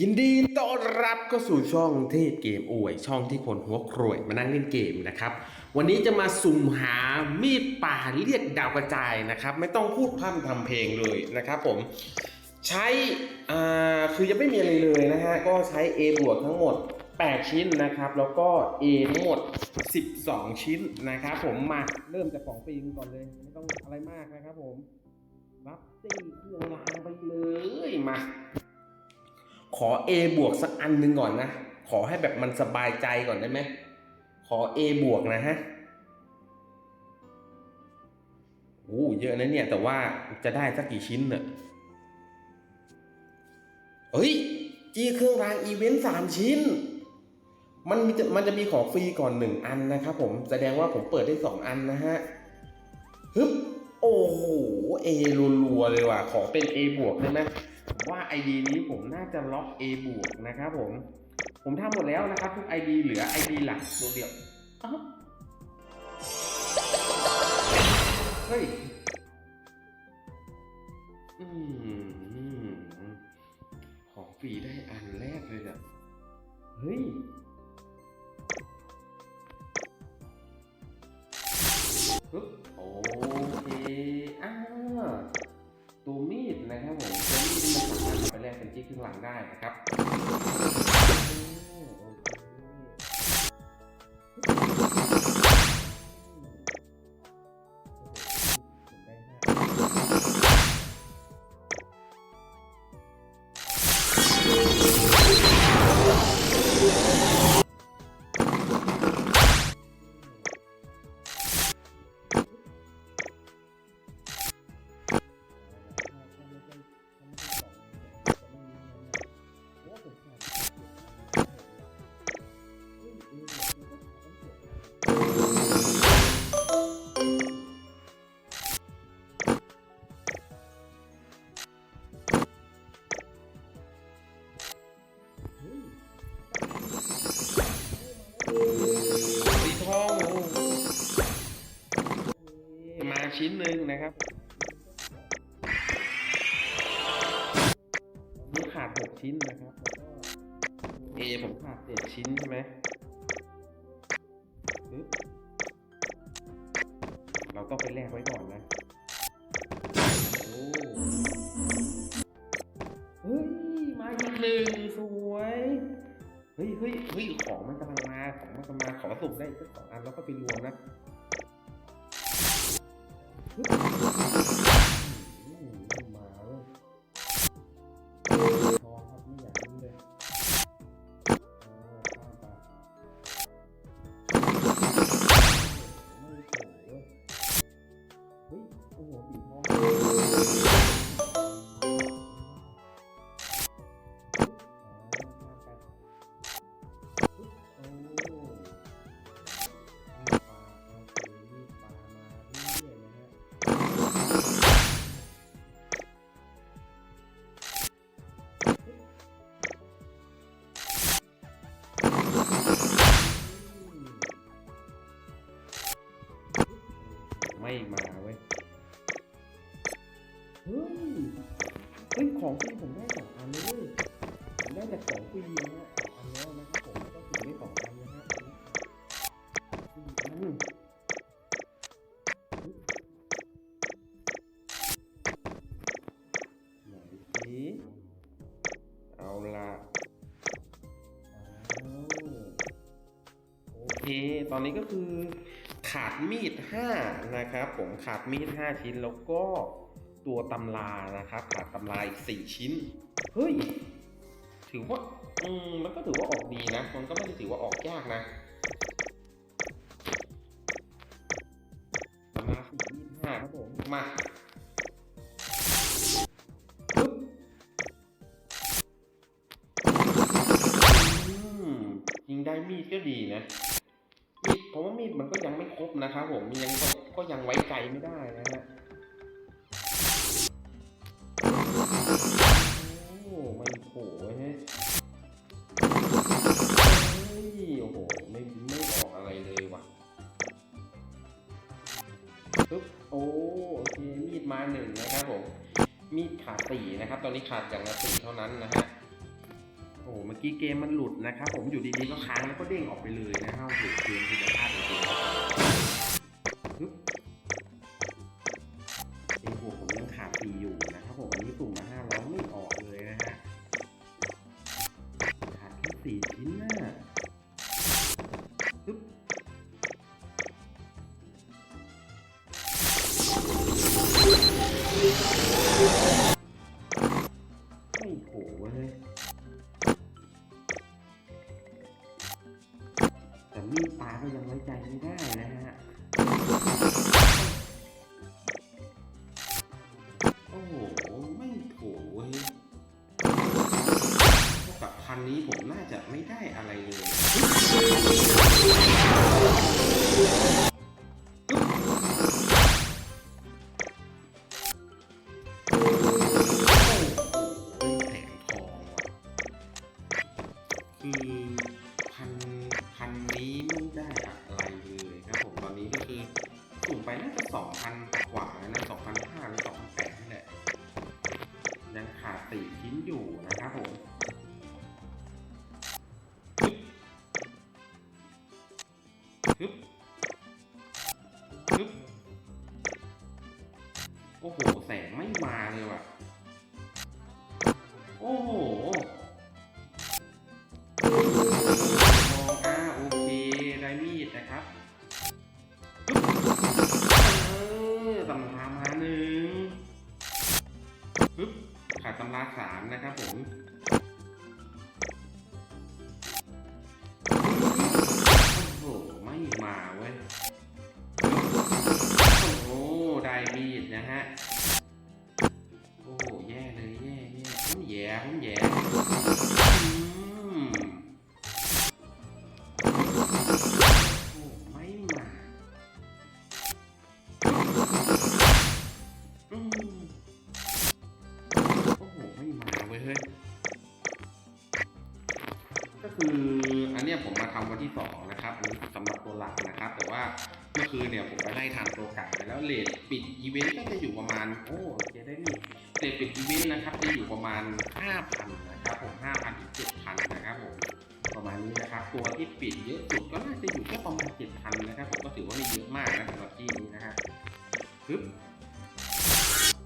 ยินดีต้อนรับเข้าสู่ช่องเทพเกมอวย ช่องที่คนหัวโครยมานั่งเล่นเกมนะครับ วันนี้จะมาสุ่มหามีดป่าเรียกดาวกระจายนะครับ ไม่ต้องพูดพร่ำทำเพลงเลยนะครับผมใช้อ่าคือยังไม่มีอะไรเลยนะฮะ ก็ใช้ A บวกทั้งหมด 8 ชิ้นนะครับ แล้วก็ A ทั้งหมด 12 ชิ้นนะครับผมมาเริ่มจากของฟรีกันก่อนเลย ไม่ต้องอะไรมากนะครับผมรับตีเครื่องรางไปเลยมา ขอ A บวกสักอันหนึ่งก่อนนะ ขอให้แบบมันสบายใจก่อนได้ไหม ขอ A บวกนะฮะโอ้เยอะนะเนี่ย แต่ว่าจะได้สักกี่ชิ้นเนี่ยเฮ้ย จีเครื่องรางอีเวนต์สามชิ้น มันมีมันจะมีของฟรีก่อนหนึ่งอันนะครับผม แสดงว่าผมเปิดได้สองอันนะฮะ ฮึบ โอ้โห A รัวๆเลยว่ะ ขอเป็น A บวกได้ไหม ว่า ID นี้ผมน่าจะล็อก A บวกนะครับผม ผมทำหมดแล้วนะครับทุก ID เหลือ ID หลักตัวเดียวเฮ้ยอืมของฟรีได้อันแรกเลยอะเฮ้ย หกชิ้นนะครับแล้วก็ A ผมขาดเจ็ดชิ้นใช่ไหมปึ๊บเราต้องไปแลกไว้ก่อนนะ โอ้เฮ้ย มาอีกหนึ่งสวย เฮ้ยเฮ้ยเฮ้ยของมันกำลังมา ของมันกำลังมา ขอสุ่มได้สักสองอันแล้วก็ไปรวมนะ ไม่มาเว้ยเฮ้ยเฮ้ยของฟรีผมได้สองอันเลยผมได้จากของฟรีนะฮะสองอันแล้วนะครับผมก็ถึงได้สองอันนะฮะสี่อันไหนสิเอาละโอเค ตอนนี้ก็คือ ขาดมีด 5 นะครับ ผมขาดมีด 5 ชิ้นแล้วก็ตัวตำรานะครับขาดตำราอีก 4 ชิ้น เฮ้ย ถือว่า อืม มันก็ถือว่าออกดีนะ มันก็ไม่ได้ถือว่าออกยากนะตำราสี่ยี่ห้าครับผม มาอืมยิงได้มีดก็ดีนะ มีดผมว่ามีดมันก็ยังไม่ครบนะครับผมยังก็ยังไว้ใจไม่ได้นะฮะโอ้ไม่โผล่เว้ยเฮ้ยโอ้โหไม่ไม่ออกอะไรเลยว่ะปึ๊บโอ้โอเคมีดมาหนึ่งนะครับผมมีดขาดสี่นะครับ ตอนนี้ขาดอย่างละสี่เท่านั้นนะฮะ อกี้เกมมันหลุดนะครับผมอยู่ดีๆก็ค้างแล้วก็เด้งออกไปเลยนะครับโอ้โหเกมคุณภาพจริงๆเองหัวผมยังขาดปีอยู่นะครับผมอันนี้สุ่มมาห้าร้อไม่ออกเลยนะฮะขาดแค่สี่ชิ้น จะไม่ได้อะไรเลยแผงทองว่ะคือพันพันนี้ไม่ได้อะไรเลยครับผมตอนนี้ก็คือสูงไปน่าจะสองพัน โอ้โห คืออันเนี้ยผมมาทำวันที่สองนะครับอันนี้สำหรับตัวหลักนะครับ แต่ว่าเมื่อคืนเนี่ยผมไปไล่ทำตัวก่ไปแล้วเลทปิดอีเวนต์ก็จะอยู่ประมาณโอ้เคได้นี่เลทปิดอีเวนต์นะครับจะอยู่ประมาณ 5,000นะครับผม5,000ถึง7,000นะครับผมประมาณนี้นะครับ ตัวที่ปิดเยอะสุดก็น่าจะอยู่แค่ประมาณเจ็ดพันนะครับผมก็ถือว่าไม่เยอะมากนะสำหรับที่นี้นะฮะปึ๊บ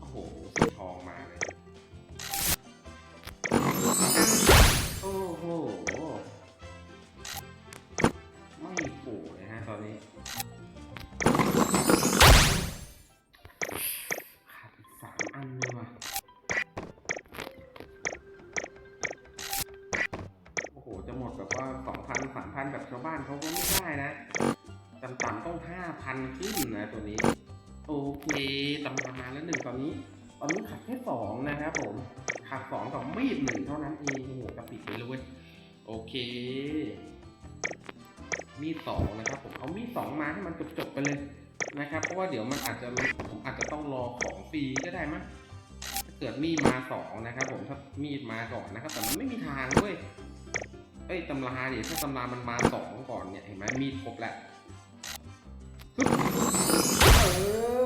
โอ้โหสีท ต่ำต้องห้าพันขึ้นนะตัวนี้ โอเคตำรามาแล้วหนึ่งตอนนี้ตอนนี้ขาดแค่สองนะครับผมขาดสองกับมีดหนึ่งเท่านั้นเองโอ้โหกระปิดไปเลยเว้ยโอเค มีดสองนะครับผมเอามีดสองมาให้มันจบๆไปเลยนะครับ เพราะว่าเดี๋ยวมันอาจจะผมอาจจะต้องรอของฟรีก็ได้มั้งถ้าเกิดมีดมาสองนะครับ ผมถ้ามีดมาก่อนนะครับ แต่มันไม่มีทางเว้ยเอ้ยตำราเนี่ยถ้าตำรามันมาสองก่อนเนี่ยเห็นไหมมีดครบแล้ว เอ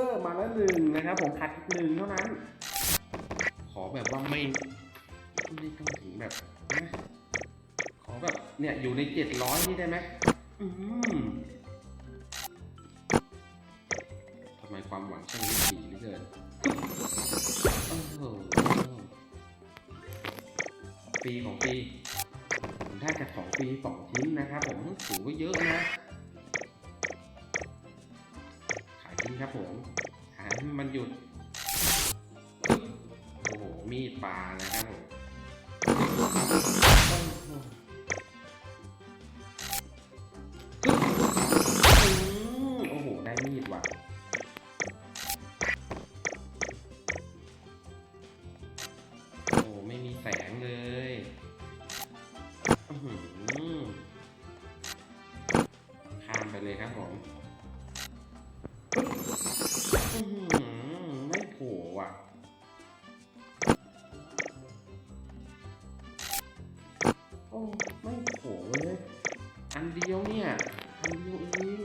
อ มาแล้วหนึ่งนะครับ ผมคัดอีกหนึ่งเท่านั้น ขอแบบว่าไม่ไม่ต้องถึงแบบนะขอแบบเนี่ยอยู่ในเจ็ดร้อยนี่ได้ไหมอืมทำไมความหวังช่างลิบหลีเหลือเกินโอ้โหปีของปีผมได้จากของฟรีสองชิ้นนะครับ ผมถือว่าเยอะนะ ครับผมหามันหยุด โอ้โห มีดปลานะครับผม อ้ไม่โผล่เลย อันเดียวเนี่ย อันเดียวเอง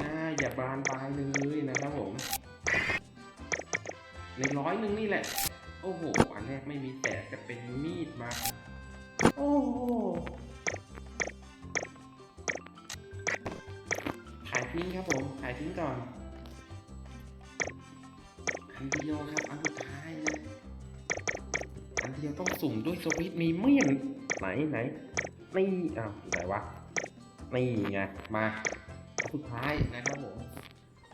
นะอย่าบานปลายเลยนะครับผมในร้อยหนึ่งนี่แหละ โอ้โห อันแรกไม่มีแตกจะเป็นมีดมา โอ้โหขายทิ้งครับผม ขายทิ้งก่อน อันเดียวครับ อันสุดท้า เลยอันเดียวต้องสุ่มด้วยสวิตมีเมียนไหนไหนนี่อ้าวไหนวะนี่ไงมาสุดท้ายนะครับผม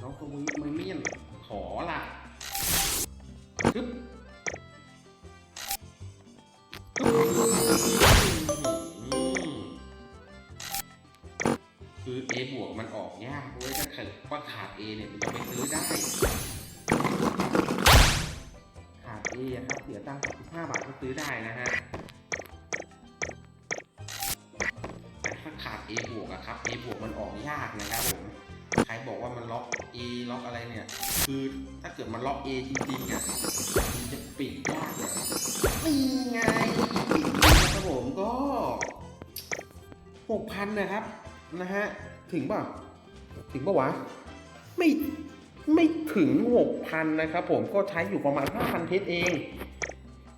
น้องสวิตช์มีเมียนขอละคึบคึบอืมคือ A บวกมันออกยากเว้ยถ้าเกิดว่าขาด A เนี่ยมันจะไปซื้อได้ ด A อะครับ เสียตังค์35บาทก็ซื้อได้นะฮะแต่ถ้าขาด A บวกอะครับ A บวกมันออกยากนะครับผมใครบอกว่ามันล็อก A ล็อกอะไรเนี่ย คือถ้าเกิดมันล็อก A จริงๆอะมันจะปิดยากเลยนี่ไงนะครับผมก็6,000นะครับนะฮะ ถึงป่ะ ถึงป่ะวะ ไม่ ไม่ถึง 6,000 นะครับผมก็ใช้อยู่ประมาณ 5,000 เพชรเอง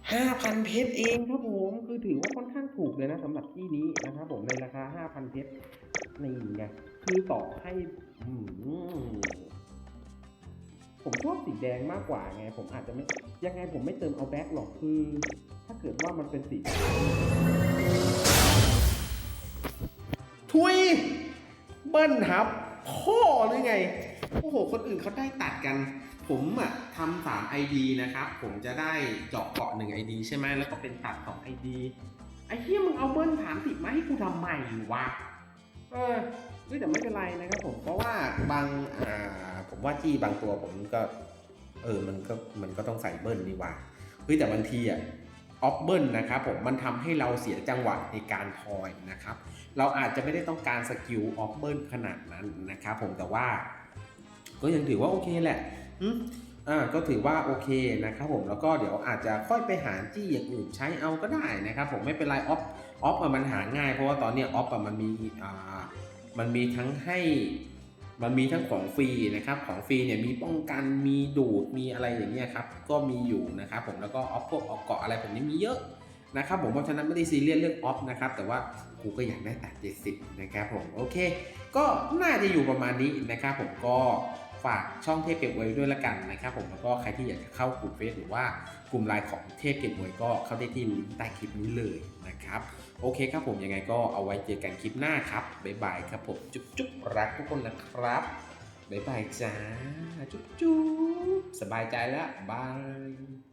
5,000 เพชรเองครับผมคือถือว่าค่อนข้างถูกเลยนะสำหรับที่นี้นะครับผมในราคา 5,000 เพชรนี่ไงคือต่อให้ผมชอบสีแดงมากกว่าไง ผมอาจจะไม่ยังไงผมไม่เติมเอาแบ็คหรอกคือ ถ้าเกิดว่ามันเป็นสีทุยเบิ้ลครับพ่อหรือไง โอ้โห คนอื่นเขาได้ตัดกัน ผมอะทำสามไอดีนะครับ ผมจะได้เจาะเกาะหนึ่งไอดีใช่ไหมแล้วก็เป็นตัดสองไอดีไอ้เหี้ยมึงเอาเบิ้ลถามติดมาให้กูทำไมวะ เออแต่ไม่เป็นไรนะครับผมเพราะว่าบางอ่าผมว่าจี้บางตัวผมก็ เออมันก็มันก็ต้องใส่เบิ้ลนี่ว่าเฮ้ยแต่บางทีอะออฟเบิ้ลนะครับผมมันทำให้เราเสียจังหวะในการทอยนะครับ เราอาจจะไม่ได้ต้องการสกิลออฟเบิลขนาดนั้นนะครับผมแต่ว่า ก็ยังถือว่าโอเคแหละอ่าก็ถือว่าโอเคนะครับผมแล้วก็เดี๋ยวอาจจะค่อยไปหาจี้อย่างอื่นใช้เอาก็ได้นะครับผมไม่เป็นไรออฟออฟมันหาง่ายเพราะว่าตอนเนี้ยออฟมันมีอ่ามันมีทั้งให้มันมีทั้งของฟรีนะครับ ของฟรีเนี่ยมีป้องกันมีดูดมีอะไรอย่างเงี้ยครับ ก็มีอยู่นะครับผมแล้วก็ออฟพวกออกเกาะอะไรผมนี้มีเยอะนะครับผมเพราะฉะนั้นไม่ได้ซีเรียสเรื่องออฟนะครับแต่ว่ากูก็อยากได้ตัด70นะครับผมโอเค ก็น่าจะอยู่ประมาณนี้นะครับผมก็ ฝากช่องเทพเก็บไว้ด้วยละกันนะครับผมแล้วก็ใครที่อยากจะเข้ากลุ่มเฟซหรือว่ากลุ่มไลน์ของเทพเก็บไว้ก็เข้าได้ที่ลิงก์ใต้คลิปนี้เลยนะครับโอเคครับผมยังไงก็เอาไว้เจอกันคลิปหน้าครับบ๊ายบายครับผมจุ๊บจุ๊บรักทุกคนนะครับบ๊ายบายจ้าจุ๊บจุ๊บสบายใจแล้วบาย